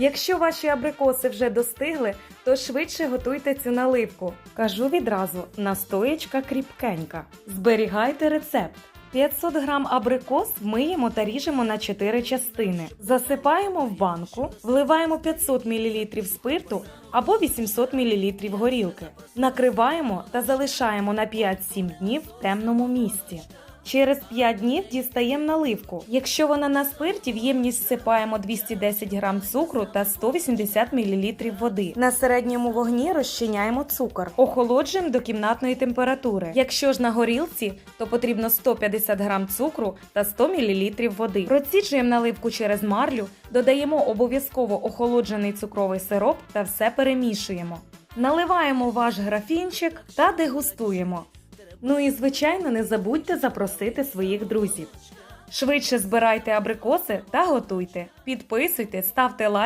Якщо ваші абрикоси вже достигли, то швидше готуйте цю наливку. Кажу відразу: настоєчка кріпкенька. Зберігайте рецепт. 500 грам абрикос миємо та ріжемо на 4 частини. Засипаємо в банку, вливаємо 500 мл спирту або 800 мл горілки. Накриваємо та залишаємо на 5-7 днів в темному місці. Через 5 днів дістаємо наливку. Якщо вона на спирті, в ємність всипаємо 210 г цукру та 180 мл води. На середньому вогні розчиняємо цукор. Охолоджуємо до кімнатної температури. Якщо ж на горілці, то потрібно 150 г цукру та 100 мл води. Проціджуємо наливку через марлю, додаємо обов'язково охолоджений цукровий сироп та все перемішуємо. Наливаємо ваш графінчик та дегустуємо. Ну і звичайно, не забудьте запросити своїх друзів. Швидше збирайте абрикоси та готуйте. Підписуйте, ставте лайк.